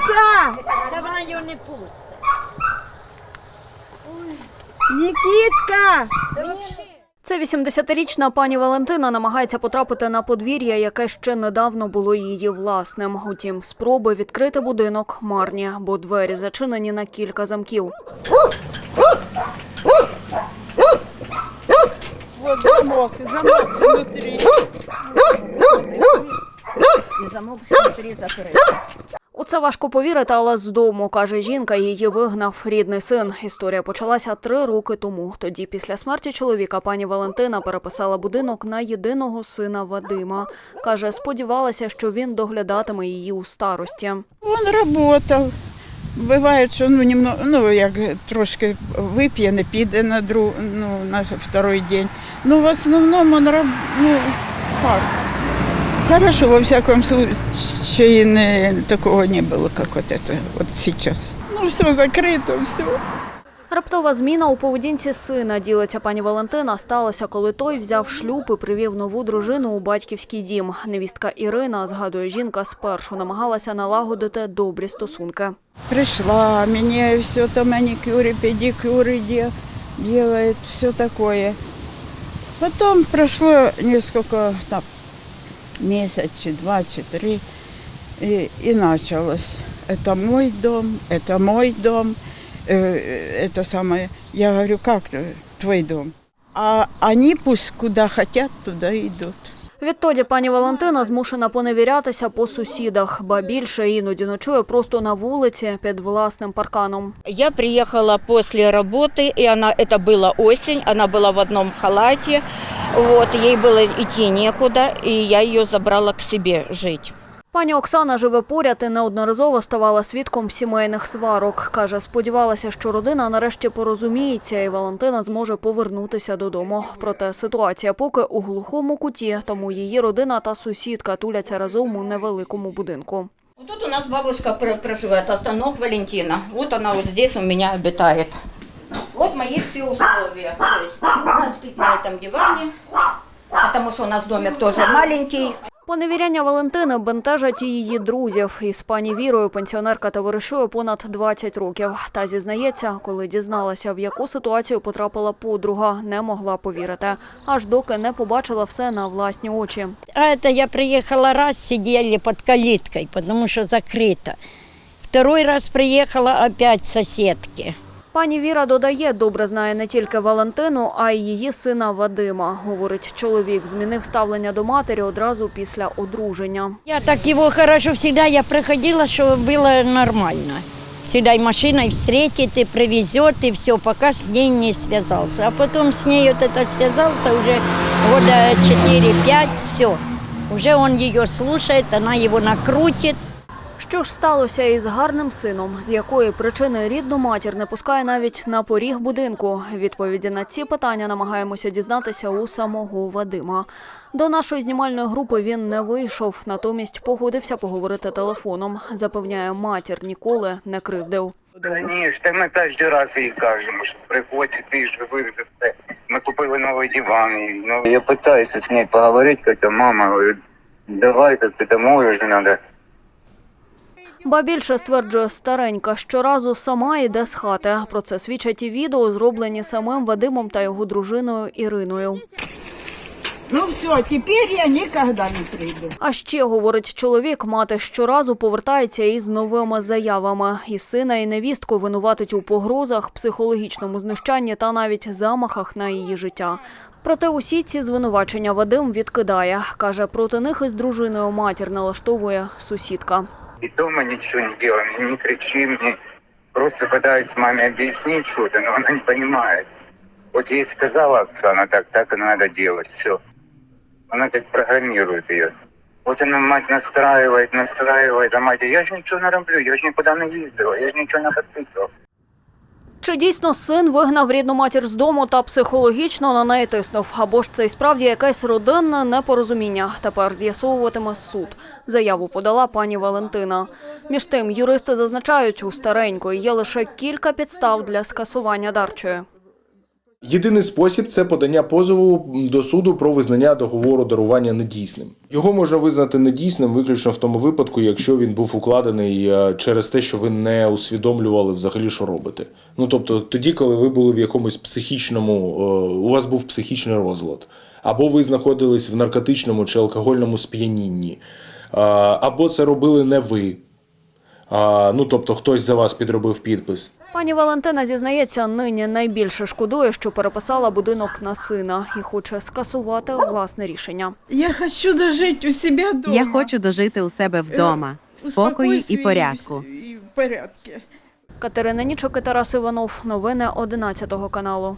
Нікіта! Та вона його не пустить. Нікітка! Це 80-річна пані Валентина намагається потрапити на подвір'я, яке ще недавно було її власним. Утім, спроби відкрити будинок марні, бо двері зачинені на кілька замків. Вот замок, замок внутрі. І замок внутрі закритий. У це важко повірити, але з дому, каже жінка, її вигнав рідний син. Історія почалася три роки тому. Тоді, після смерті чоловіка, пані Валентина переписала будинок на єдиного сина Вадима. Каже, сподівалася, що він доглядатиме її у старості. Він працював. Буває, що ну, немного, ну, як трошки вип'є, не піде на, друг, ну, на второй день. Ну, в основному ну, так. Хорошо, во всяком случае, не, такого не было, как вот это вот сейчас. Ну, все закрыто, все. Раптова зміна у поведінці сина, ділиться пані Валентина, сталося, коли той взяв шлюб і привів нову дружину у батьківський дім. Невістка Ірина, згадує жінка, спершу намагалася налагодити добрі стосунки. Пришла, мне все там маникюры, педикюры де- делает, все такое. Потом прошло несколько, там, месяц, чи два, чи три, и, и началось. Это мой дом, это мой дом, э, это самое. Я говорю, как т- твой дом? А они пусть куда хотят, туда идут. Відтоді пані Валентина змушена поневірятися по сусідах, ба більше іноді ночує просто на вулиці під власним парканом. Я приехала после работы, и она, это была осень, она была в одном халате, вот, ей было идти некуда, и я ее забрала к себе жить. Пані Оксана живе поряд і неодноразово ставала свідком сімейних сварок. Каже, сподівалася, що родина нарешті порозуміється і Валентина зможе повернутися додому. Проте ситуація поки у глухому куті, тому її родина та сусідка туляться разом у невеликому будинку. Тут у нас бабушка проживает, Останок Валентина. Вот она вот здесь у меня обитает. Вот мои все условия. То есть она спит на этом диване, потому что у нас домик тоже маленький. Поневіряння Валентини бентежать і її друзів. Із пані Вірою пенсіонерка товаришує понад 20 років. Та зізнається, коли дізналася, в яку ситуацію потрапила подруга, не могла повірити, аж доки не побачила все на власні очі. А это я приехала раз, сидели под калиткой, потому что закрыто. Второй раз приехала опять соседки. Пані Віра додає, добре знає не тільки Валентину, а й її сина Вадима. Говорить, чоловік змінив ставлення до матері одразу після одруження. Я так его хорошо всегда, я приходила, что было нормально. Всегда и машиной встретит, и привезет, и все, пока с ней не связался. А ней вот это связался уже года 4-5, все. Уже он ее слушает, она его накрутит. Що ж сталося із гарним сином, з якої причини рідну матір не пускає навіть на поріг будинку? Відповіді на ці питання намагаємося дізнатися у самого Вадима. До нашої знімальної групи він не вийшов, натомість погодився поговорити телефоном. Запевняє, матір ніколи не кривдив. Конечно, ми кожен раз їй кажемо, що приходь, ти ж вивези все. Ми купили новий диван. І, ну, я питаюся з нею поговорити, кажу, мама, давай, як ти можеш, треба. Ба більше стверджує старенька, щоразу сама йде з хати. Про це свідчать і відео, зроблені самим Вадимом та його дружиною Іриною. Ну все, теперь я никогда не приду. А ще, говорить чоловік, мати щоразу повертається із новими заявами. І сина, і невістку винуватить у погрозах, психологічному знущанні та навіть замахах на її життя. Проте усі ці звинувачення Вадим відкидає. Каже, проти них із дружиною матір налаштовує сусідка И дома ничего не делаем, не кричим, не... просто пытаюсь маме объяснить что-то, но она не понимает. Вот ей сказала Оксана, так, так и надо делать, все. Она как программирует ее. Вот она мать настраивает, настраивает, а мать, я же ничего не роблю, я же никуда не ездила, я же ничего не подписывал. Чи дійсно син вигнав рідну матір з дому та психологічно на неї тиснув? Або ж це й справді якесь родинне непорозуміння? Тепер з'ясовуватиме суд. Заяву подала пані Валентина. Між тим, юристи зазначають, у старенької є лише кілька підстав для скасування дарчої. Єдиний спосіб це подання позову до суду про визнання договору дарування недійсним. Його можна визнати недійсним виключно в тому випадку, якщо він був укладений е, через те, що ви не усвідомлювали взагалі, що робите. Ну тобто, тоді, коли ви були в якомусь психічному, е, у вас був психічний розлад, або ви знаходились в наркотичному чи алкогольному сп'янінні, або це робили не ви. А, ну тобто, хтось за вас підробив підпис. Пані Валентина зізнається, нині найбільше шкодує, що переписала будинок на сина і хоче скасувати власне рішення. Я хочу дожить у себя дома. Я хочу дожити у себе вдома, в спокої і порядку. І в порядку. Катерина Нічок і Тарас Іванов. Новини 11 каналу.